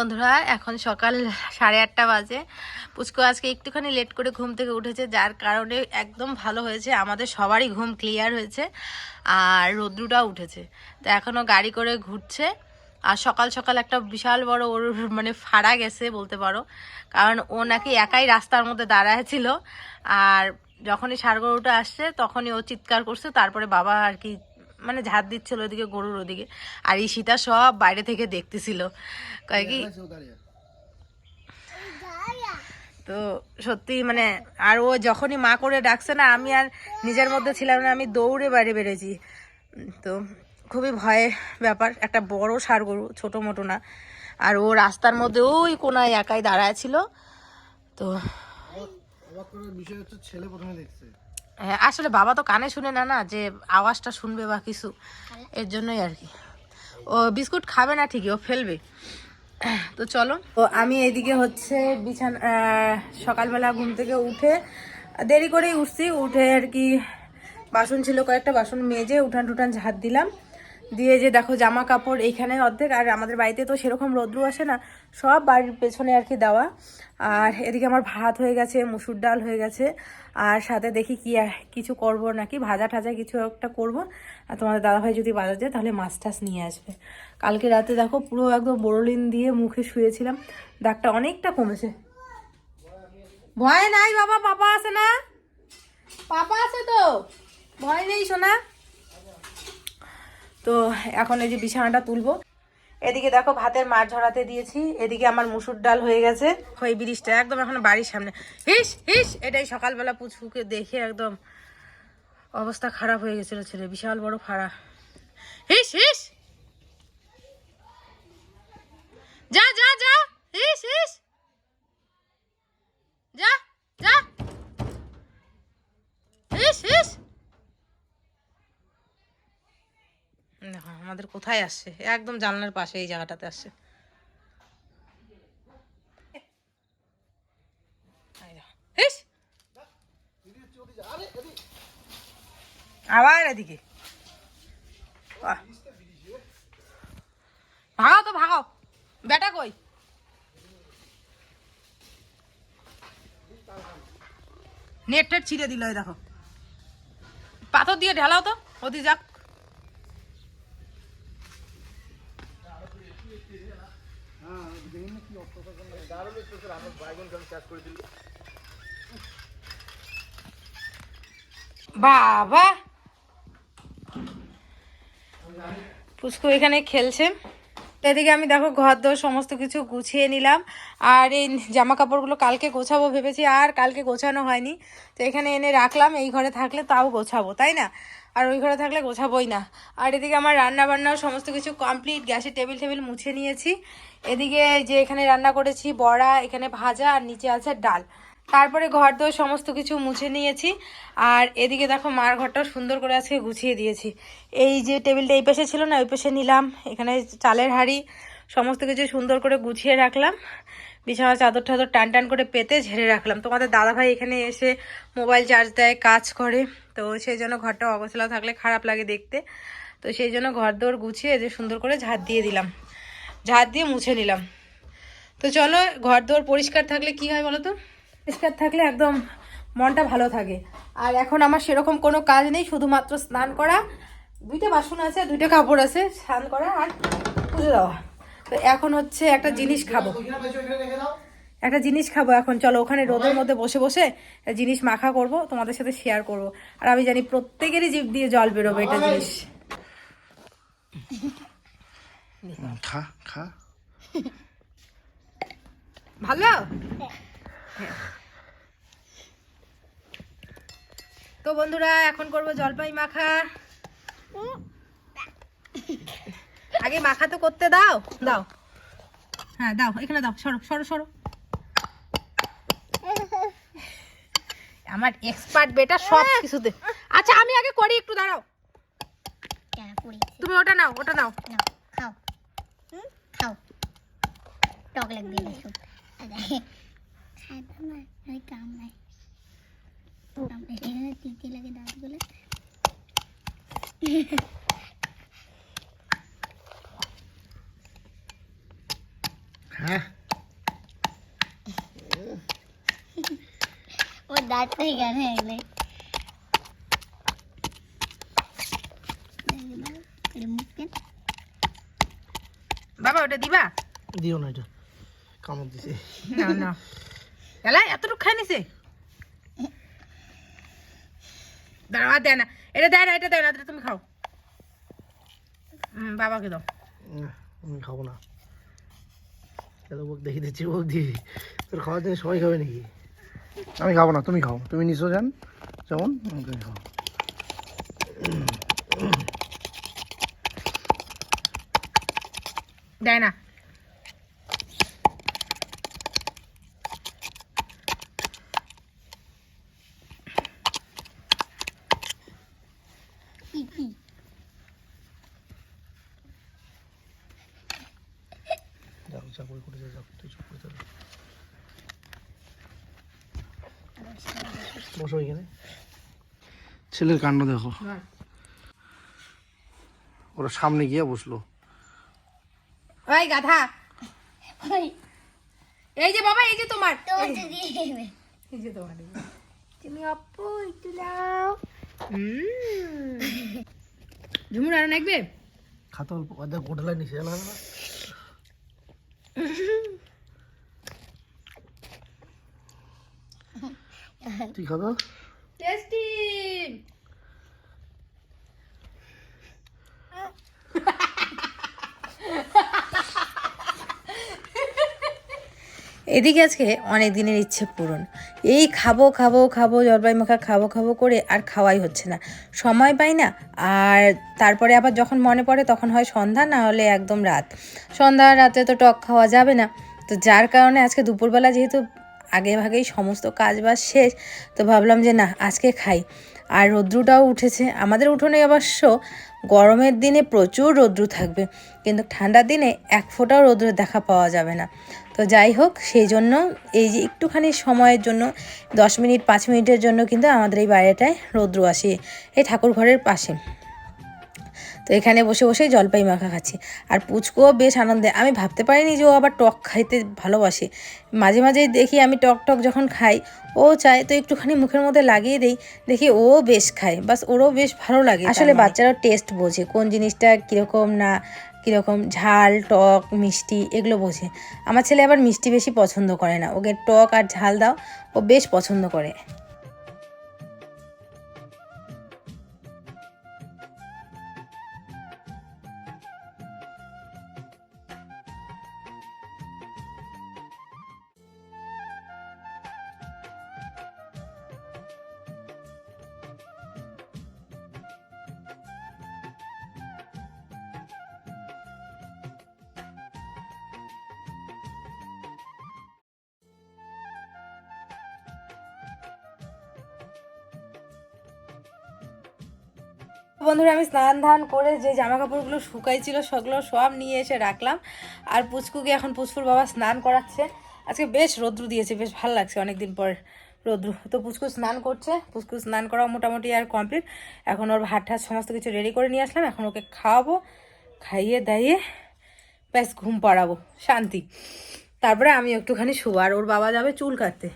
বন্ধুরা, এখন সকাল সাড়ে আটটা বাজে। পুচকু আজকে একটুখানি লেট করে ঘুম থেকে উঠেছে, যার কারণে একদম ভালো হয়েছে। আমাদের সবারই ঘুম ক্লিয়ার হয়েছে আর রৌদ্রুটা উঠেছে। তো এখনও গাড়ি করে ঘুরছে। আর সকাল সকাল একটা বিশাল বড় ওর মানে ফাড়া গেছে বলতে পারো। কারণ ও নাকি একাই রাস্তার মধ্যে দাঁড়ায় ছিল। আর যখনই ষাড় গরুটা আসছে, তখনই ও চিৎকার করছে। তারপরে বাবা আর কি মানে ঝাড় দিচ্ছিল ওদিকে গরুর ওদিকে আর এই সীতা সব বাইরে থেকে দেখতেছিল। কয় কি? তো সত্যি মানে আর ও যখনই মা করে ডাকছে না, আমি আর নিজের মধ্যে ছিলাম না, আমি দৌড়ে বাইরে বেড়েছি তো খুবই ভয়ের ব্যাপার, একটা বড় ষাড় গরু, ছোটো মোটো না। আর ও রাস্তার মধ্যে ওই কোনায় একাই দাঁড়ায় ছিল। তো ছেলে প্রথমে দেখছে। হ্যাঁ, আসলে বাবা তো কানে শুনে না না যে আওয়াজটা শুনবে বা কিছু এর জন্যই আর কি। ও বিস্কুট খাবে না ঠিকই ও ফেলবে। তো চলো। তো আমি এদিকে হচ্ছে বিছানা সকালবেলা ঘুম থেকে উঠে দেরি করেই উঠছি। উঠে আর কি বাসন ছিল কয়েকটা বাসন মেজে উঠান টুঠান ঝাঁট দিলাম। দিয়ে যে দেখো জামা কাপড় এইখানে অর্ধেক, আর আমাদের বাড়িতে তো সেরকম রোদ্রু আসে না, সব বাড়ির পেছনে আর কি দেওয়া। আর এদিকে আমার ভাত হয়ে গেছে, মুসুর ডাল হয়ে গেছে, আর সাথে দেখি কি কিছু করব নাকি, ভাজা ঠাজা কিছু একটা করব। আর তোমাদের দাদাভাই যদি বাজার যায় তাহলে মাছ টাছ নিয়ে আসবে। কালকে রাতে দেখো পুরো একদম বোরোলিন দিয়ে মুখে শুয়েছিলাম, দাগটা অনেকটা কমেছে। ভয় নাই বাবা, পাপা আছে না? পাপা আছে তো? ভয় নেই সোনা। তো এখন এই যে বিছানাটা তুলবো। এদিকে দেখো ভাতের মাছ ঝরাতে দিয়েছি, এদিকে আমার মুসুর ডাল হয়ে গেছে। ওই ব্রিজটা একদম এখন বাড়ির সামনে। হিস হিস, এটাই সকালবেলা পুচুকে দেখে একদম অবস্থা খারাপ হয়ে গেছিল ছেলে, বিশাল বড় ফাড়া। হিস হিস। যা যা যা, হিস হিস। যা যা। হিস হিস। দেখো, আমাদের কোথায় আসছে? একদম জানলার পাশে এই জায়গাটাতে আসছে। আবার এদিকে। ভাগাও তো, ভাগাও। বেটা কই? নেট টেট ছিঁড়ে দিল দেখো। পাথর দিয়ে ঢালাও তো ওদি যাক। বাবা। এখানে খেলছে। এদিকে আমি দেখো ঘর দোর সমস্ত কিছু গুছিয়ে নিলাম। আর এই জামা কাপড়গুলো কালকে গোছাবো ভেবেছি, আর কালকে গোছানো হয়নি। তো এখানে এনে রাখলাম, এই ঘরে থাকলে তাও গোছাবো, তাই না? আর ওই ঘরে থাকলে গোছাবোই না। আর এদিকে আমার রান্না বান্নাও সমস্ত কিছু কমপ্লিট গ্যাসের টেবিল টেবিল মুছে নিয়েছি। এদিকে যে এখানে রান্না করেছি বড়া, এখানে ভাজা, আর নিচে আছে ডাল। তারপরে ঘর দোর সমস্ত কিছু মুছে নিয়েছি। আর এদিকে দেখো মার ঘরটাও সুন্দর করে আজকে গুছিয়ে দিয়েছি। এই যে টেবিলটা এই পাশে ছিল না, ওই পাশে নিলাম। এখানে চালের হাঁড়ি, সমস্ত কিছু সুন্দর করে গুছিয়ে রাখলাম। বিছানা চাদর টাদর টান টান করে পেতে ঝেড়ে রাখলাম। তোমাদের দাদাভাই এখানে এসে মোবাইল চার্জ দেয়, কাজ করে। তো সেই জন্য ঘরটা অগোছলা থাকলে খারাপ লাগে দেখতে। তো সেই জন্য ঘর দোর গুছিয়ে যে সুন্দর করে ঝাড় দিয়ে দিলাম। ঝাড় দিয়ে মুছে নিলাম। তো চলো ঘর দোর পরিষ্কার থাকলে কি হয় বলো তো? পরিষ্কার থাকলে একদম মনটা ভালো থাকে। আর এখন আমার সেরকম কোনো কাজ নেই, শুধুমাত্র স্নান করা। দুইটা বাসন আছে, দুইটা কাপড় আছে, স্নান করা আর পুজো দেওয়া। তো এখন হচ্ছে একটা জিনিস খাব। একটা জিনিস খাব এখন। চলো ওখানে রোদের মধ্যে বসে বসে জিনিস মাখা করব তোমাদের সাথে শেয়ার করব। আর আমি জানি প্রত্যেকেরই জীব দিয়ে জল বেরোবে এটা জিনিস। খা খা। ভালো? তো বন্ধুরা এখন করব জলপাই মাখা। আগে মাখা তো করতে দাও। দাও। হ্যাঁ দাও এখানে দাও সরো সরো সরো। আমার এক্সপার্ট বেটা সব কিছুতে। আচ্ছা আমি আগে করি একটু দাঁড়াও। তুমি ওটা নাও ওটা নাও। নাও খাও। হুম? খাও। টক লাগবে লাগে দাঁতগুলো। হ্যাঁ। ও দাঁত থেকে গেল এগুলো বাবা ওটা দিবা? দিও না এটা। কামড় দিছে। না না। এলা এতটুকু খাই নিছে? দাঁড়া দেয় না। এটা দেয় না এটা দেয় না এটা তুমি খাও। বাবাকে দাও। না, আমি খাব না। চলো ওক দেখি দিচ্ছি ওক দি তোর খাওয়ার দিনে সবাই খাবে নাকি? আমি খাব না তুমি খাও। তুমি নিশো যান যেমন তুমি খাও। দেয় না। কি কি যাও চাকরি করে যাও তুই চুপ করে চলো বসো এখানে। ছেলের কাণ্ড দেখো। ওরা সামনে গিয়ে বসল। ওই গাধা। এই যে বাবা এই যে তোমার। এই যে তুমি অপ্পু একটু দাও। ঝুমুর আর নাকবে? খাতা অল্প। গোটালা নিচে। না। তুই খাতো টেস্টি এদিকে আজকে অনেক দিনের ইচ্ছে পূরণ। এই খাব খাব খাব জলপাই মাখা খাব খাব করে আর খাওয়াই হচ্ছে না। সময় পাই না আর তারপরে আবার যখন মনে পড়ে তখন হয় সন্ধ্যা না হলে একদম রাত। সন্ধ্যা রাতে তো টক খাওয়া যাবে না। তো যার কারণে আজকে দুপুরবেলা যেহেতু আগে ভাগেই সমস্ত কাজ বাজ শেষ, তো ভাবলাম যে না, আজকে খাই। আর রৌদ্রটাও উঠেছে। আমাদের উঠোনে অবশ্য গরমের দিনে প্রচুর রৌদ্র থাকবে, কিন্তু ঠান্ডার দিনে এক ফোঁটাও রৌদ্রের দেখা পাওয়া যাবে না। তো যাই হোক, সেই জন্য এই যে একটুখানি সময়ের জন্য, দশ মিনিট, পাঁচ মিনিটের জন্য কিন্তু আমাদের এই বাইরেটায় রৌদ্র আসে, এই ঠাকুর ঘরের পাশে। তো এখানে বসে বসে জলপাই মাখা খাচ্ছি। আর পুচকুও বেশ আনন্দে। আমি ভাবতে পারিনি যে ও আবার টক খাইতে ভালোবাসে। মাঝে মাঝেই দেখি আমি টক টক যখন খাই ও চায় তো একটুখানি মুখের মধ্যে লাগিয়ে দেই দেখি ও বেশ খায়। বাস ওরও বেশ ভালো লাগে আসলে বাচ্চারাও টেস্ট বোঝে কোন জিনিসটা কীরকম না কীরকম ঝাল টক মিষ্টি এগুলো বোঝে। আমার ছেলে আবার মিষ্টি বেশি পছন্দ করে না। ওকে টক আর ঝাল দাও ও বেশ পছন্দ করে। বন্ধুরা, আমি স্নান ধান করে যে জামা কাপড়গুলো শুকাইছিল, সেগুলো সব নিয়ে এসে রাখলাম। আর পুচকুকে এখন পুচকুর বাবা স্নান করাচ্ছে। আজকে বেশ রৌদ্র দিয়েছে, বেশ ভালো লাগছে অনেকদিন পর রৌদ্র। তো পুচকু স্নান করছে, পুচকু স্নান করা মোটামুটি আর কমপ্লিট। এখন ওর ভাত ঠাত সমস্ত কিছু রেডি করে নিয়ে আসলাম, এখন ওকে খাওয়াবো, খাইয়ে দাইয়ে ব্যাস ঘুম পাড়াবো, শান্তি। তারপরে আমি একটুখানি শুবো, আর ওর বাবা যাবে চুল কাটতে।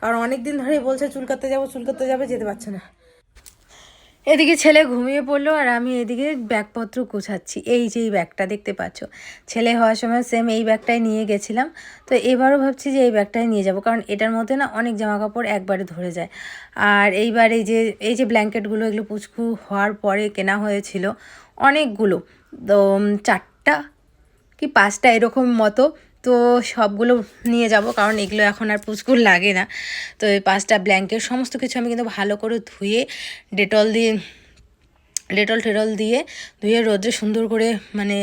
কারণ অনেক দিন ধরেই বলছে, চুল কাটতে যাব, চুল কাটতে যাবে, যেতে পারছে না। এদিকে ছেলে ঘুমিয়ে পড়ল আর আমি এদিকে ব্যাগপত্র গোছাচ্ছি। এই যে এই ব্যাগটা দেখতে পাচ্ছ। ছেলে হওয়ার সময় সেম এই ব্যাগটাই নিয়ে গেছিলাম। তো এবারও ভাবছি যে এই ব্যাগটাই নিয়ে যাব কারণ এটার মধ্যে না অনেক জামা কাপড় একবারে ধরে যায়। আর এইবার এই যে এই যে ব্ল্যাঙ্কেটগুলো এগুলো পুচকু হওয়ার পরে কেনা হয়েছিল অনেকগুলো। তো চারটা কি পাঁচটা এরকম মতো তো সবগুলো নিয়ে যাব, কারণ এগুলো এখন আর পুচকুর লাগে না। তো এই পাঁচটা ব্ল্যাঙ্কেট সমস্ত কিছু আমি কিন্তু ভালো করে ধুয়ে, ডেটল দিয়ে, ডেটল টেটল দিয়ে ধুয়ে রোদ্রে সুন্দর করে মানে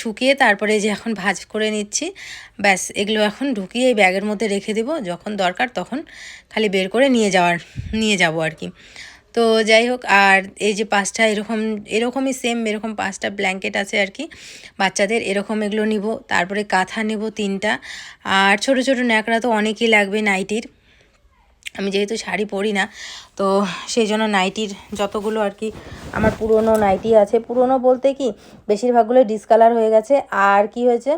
শুকিয়ে তারপরে যে এখন ভাজ করে নিচ্ছি, ব্যাস এগুলো এখন ঢুকিয়ে এই ব্যাগের মধ্যে রেখে দেবো, যখন দরকার তখন খালি বের করে নিয়ে যাওয়ার, নিয়ে যাব আর কি। তো যাই হোক, আর এই যে পাঁচটা এরকম, এরকমই সেম এরকম পাঁচটা ব্ল্যাঙ্কেট আছে আর কি। বাচ্চাদের এরকম এগুলো নিব, তারপরে কাঁথা নেব তিনটা। আর ছোট ছোট ন্যাকড়া তো অনেকই লাগবে নাইটির আমি যেহেতু শাড়ি পরি না, তো সেই জন্য নাইটির যতগুলো আর কি, আমার পুরনো নাইটি আছে। পুরনো বলতে কি বেশিরভাগগুলো ডিসকালার হয়ে গেছে। আর কি হয়েছে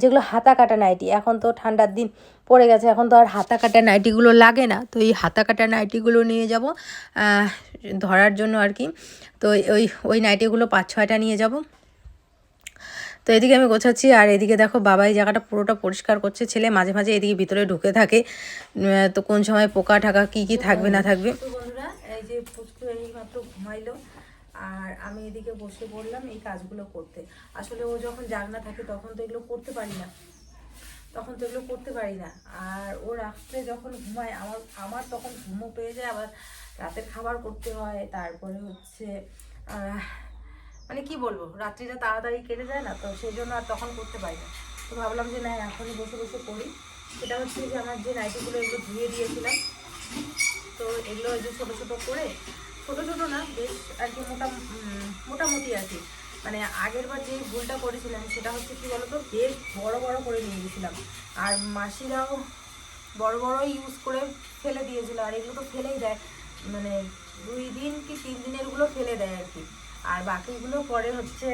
যেগুলো হাতা কাটা নাইটি এখন তো ঠান্ডার দিন পড়ে গেছে। এখন তো আর হাতা কাটা নাইটিগুলো লাগে না। তো এই হাতা কাটা নাইটিগুলো নিয়ে যাব ধরার জন্য আর কি। তো ওই ওই নাইটিগুলো পাঁচ ছয়টা নিয়ে যাব। তো এদিকে আমি গোছাচ্ছি, আর এদিকে দেখো বাবা এই জায়গাটা পুরোটা পরিষ্কার করছে। ছেলে মাঝে মাঝে এদিকে ভিতরে ঢুকে থাকে। তো কোন সময় পোকা ঠাকা কি কি থাকবে না থাকবে। এই যে ঘুমাইলো, আর আমি এদিকে বসে পড়লাম এই কাজগুলো করতে। আসলে ও যখন জাগনা থাকে তখন তো এগুলো করতে পারি না। তখন তো এগুলো করতে পারি না। আর ও রাত্রে যখন ঘুমায়, আমার আমার তখন ঘুমও পেয়ে যায়, আবার রাতের খাবার করতে হয়, তারপরে হচ্ছে মানে কি বলব, রাত্রিটা তাড়াতাড়ি কেটে যায় না, তো সেই জন্য আর তখন করতে পারি না। তো ভাবলাম যে, না, এখনই বসে বসে করি। সেটা হচ্ছে যে, আমার যে নাইটিগুলো এগুলো ধুয়ে দিয়েছিলাম, তো এগুলো যে ছোটো ছোটো করে, ছোটো ছোটো না, বেশ আর কি মোটা মোটামুটি আর কি। মানে আগের বার যে ভুলটা করেছিলাম, সেটা হচ্ছে কি বলতো, বেশ বড় বড় করে নিয়ে গেছিলাম। আর মাসিরাও বড় বড় ইউজ করে ফেলে দিয়েছিল, আর এগুলো তো ফেলেই দেয়। মানে দুই দিন কি তিন দিনেরগুলো ফেলে দেয় আর কি। আর বাকিগুলো পরে হচ্ছে,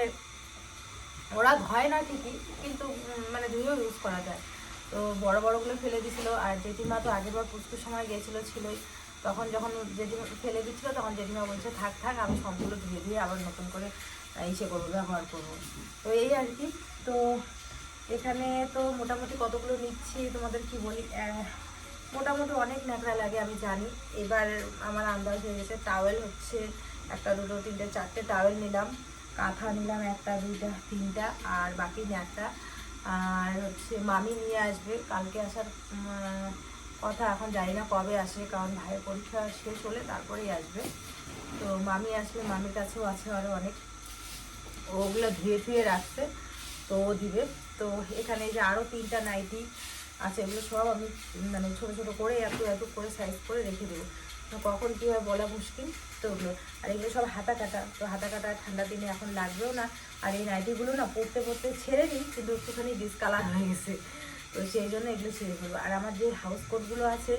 ওরা ধয় না ঠিকই, কিন্তু মানে ধুয়েও ইউজ করা যায়। তো বড় বড়গুলো ফেলে দিছিল আর জেঠিমা তো আগেরবার পুষ্কুর সময় গেছিল ছিলই। তখন যখন জেঠিমা ফেলে দিচ্ছিল তখন জেঠিমা বলছে, থাক থাক, আমি সবগুলো ধুয়ে দিয়ে আবার নতুন করে ইসে করব, ব্যবহার করব। তো এই আর কি, তো এখানে তো মোটামুটি কতগুলো নিচ্ছি, তোমাদের কি বলি? মোটামুটি অনেক ন্যাকড়া লাগে, আমি জানি। এবার আমার আন্দাজ হয়ে গেছে টাওয়েল হচ্ছে একটা, দুটো, তিনটে, চারটে টাওয়েল নিলাম। কাঁথা নিলাম একটা, দুইটা, তিনটা, আর বাকি ন্যাকড়া। আর হচ্ছে মামি নিয়ে আসবে, কালকে আসার কথা এখন জানি না কবে আসে, কারণ ভাইয়ের পরীক্ষা শেষ হলে তারপরেই আসবে। তো মামি আসলে, মামির কাছেও আছে আরও অনেক। ওগুলো ধুয়ে ধুয়ে রাখছে, তো ও দিবে। তো এখানে যে আরও তিনটা নাইটি আছে, এগুলো সব আমি মানে ছোটো ছোটো করে, এত এত করে সাইজ করে রেখে দেবো। কখন কী হয় বলা মুশকিল, তো ওগুলো। আর এগুলো সব হাতা কাটা, তো হাতা কাটা ঠান্ডা দিনে এখন লাগবেও না। আর এই নাইটিগুলো না পরতে পরতে ছেড়ে নিই কিন্তু একটুখানি ডিসকালার হয়ে গেছে। তো সেই জন্য এগুলো ছেড়ে ফেলব আর আমার যে হাউস কোটগুলো আছে,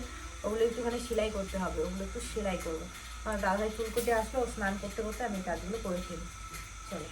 ওগুলো একটুখানি সেলাই করতে হবে। ওগুলো একটু সেলাই করব। আমার দাদাই ফুলকুটি আসলে, স্নান করতে করতে আমি কাজগুলো করে ফেলি চলো।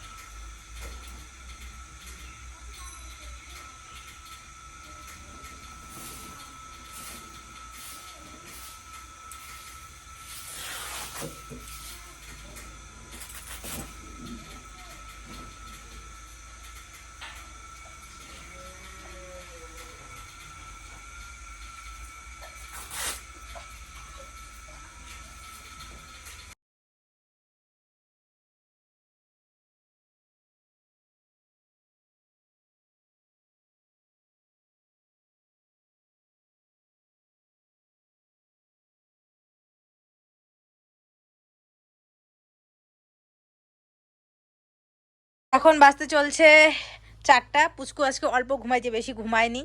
এখন বাজতে চলছে চারটা। পুচকু আজকে অল্প ঘুমাইছে বেশি ঘুমায়নি।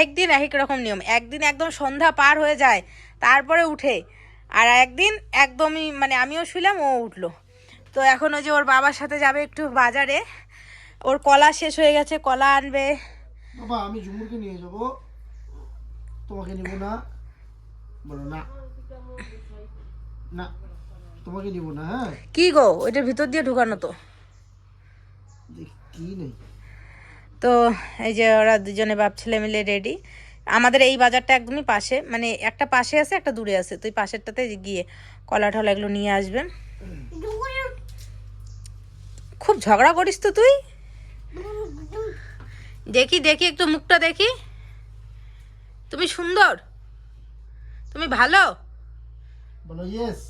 একদিন এক এক রকম নিয়ম। একদিন একদম সন্ধ্যা পার হয়ে যায় তারপরে উঠে। আর একদিন একদমই মানে আমিও শুইলাম ও উঠল। তো এখন ওই যে ওর বাবার সাথে যাবে একটু বাজারে। ওর কলা শেষ হয়ে গেছে কলা আনবে। বাবা আমি ঝুমুরকে নিয়ে যাব। তোমাকে নিব না। বলো না। না তোমাকে নিব না হ্যাঁ। কি গো? ওইটার ভিতর দিয়ে ঢুকানো তো। তো এই যে ওরা দুজনে বাপ ছেলে মিলে রেডি আমাদের এই বাজারটা একদমই পাশে মানে একটা পাশে আছে একটা দূরে আছে। তো এই পাশেরটাতে গিয়ে কলা টলা এগুলো নিয়ে আসবে। খুব ঝগড়া করিস তো তুই? দেখি দেখি একটু মুখটা দেখি। তুমি সুন্দর। তুমি ভালো? বলো ইয়েস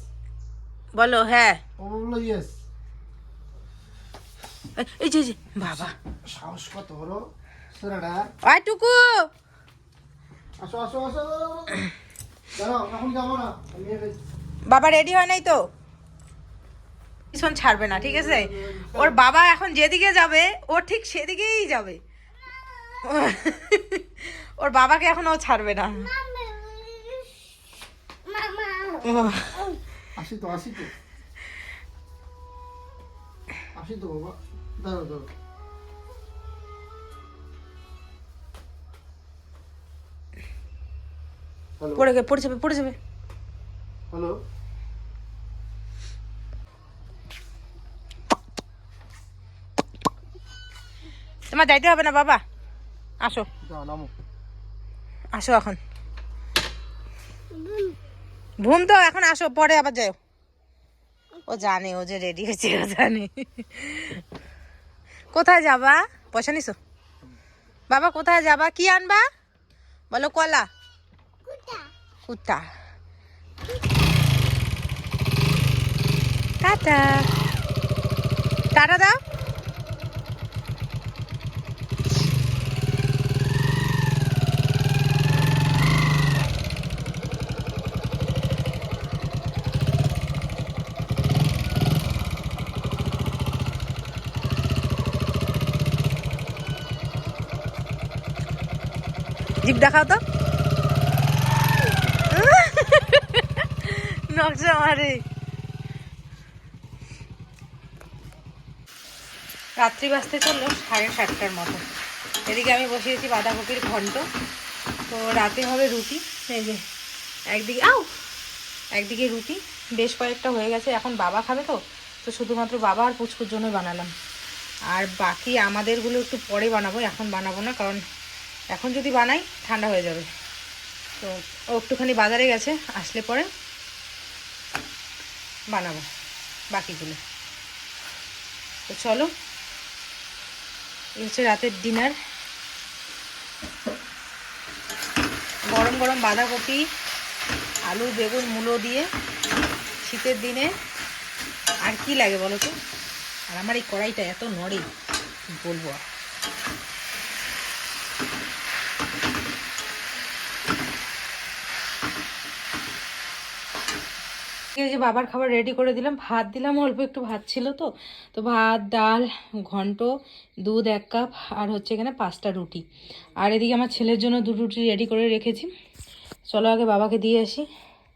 বলো হ্যাঁ। ইয়েস এই- যে বাবা। সাহস কত বড় সেরাটা আইটুকু আসো আসো আসো দাঁড়াও এখন যাব না। বাবা রেডি হয় নাই তো? পিছন ছাড়বে না ঠিক আছে? ওর বাবা এখন যেদিকে যাবে ও ঠিক সেদিকেই যাবে। ওর বাবাকে এখন ও ছাড়বে না। আসি তো আসি তো। আসি তো বাবা। দাঁড়াও দাঁড়াও হ্যালো পড়ে গে পড়ে যাবে পড়ে যাবে। হ্যালো তোমার যাইতে হবে না বাবা? আসো। আসো এখন। ঘুম তো এখন আসো পরে আবার যাও ও জানে ও যে রেডি হয়েছে ও জানে। কোথায় যাবা? পয়সা নিছো? বাবা কোথায় যাবা? কি আনবা? বলো কলা। কুত্তা টাটা। টাটা দাও। দেখাও তো। নকশা মারে। রাত্রি বাজতে চলল সাড়ে সাতটার মতো। এদিকে আমি বসিয়েছি বাঁধাকপির ঘন্ট। তো রাতে হবে রুটি, এই যে একদিকে আও একদিকে রুটি, বেশ কয়েকটা হয়ে গেছে, এখন বাবা খাবে তো। তো শুধুমাত্র বাবা আর পুচকুর জন্য বানালাম। আর বাকি আমাদেরগুলো একটু পরে বানাবো, এখন বানাবো না, কারণ এখন যদি বানাই, ঠান্ডা হয়ে যাবে। তো ও একটুখানি বাজারে গেছে, আসলে পরে বানাবো বাকিগুলো। তো চলো, এই হচ্ছে রাতের ডিনার। গরম গরম বাঁধাকপি, আলু, বেগুন, মূলো দিয়ে শীতের দিনে আর কি লাগে বলো তো? আর আমার এই কড়াইটা এত নড়ে বলব আর? এই যে বাবার খাবার রেডি করে দিলাম, ভাত দিলাম, অল্প একটু ভাত ছিল তো। তো ভাত, ডাল, ঘন্ট, দুধ এক কাপ, আর হচ্ছে এখানে পাঁচটা রুটি। আর এদিকে আমার ছেলের জন্য দু রুটি রেডি করে রেখেছি। চলো আগে বাবাকে দিয়ে আসি।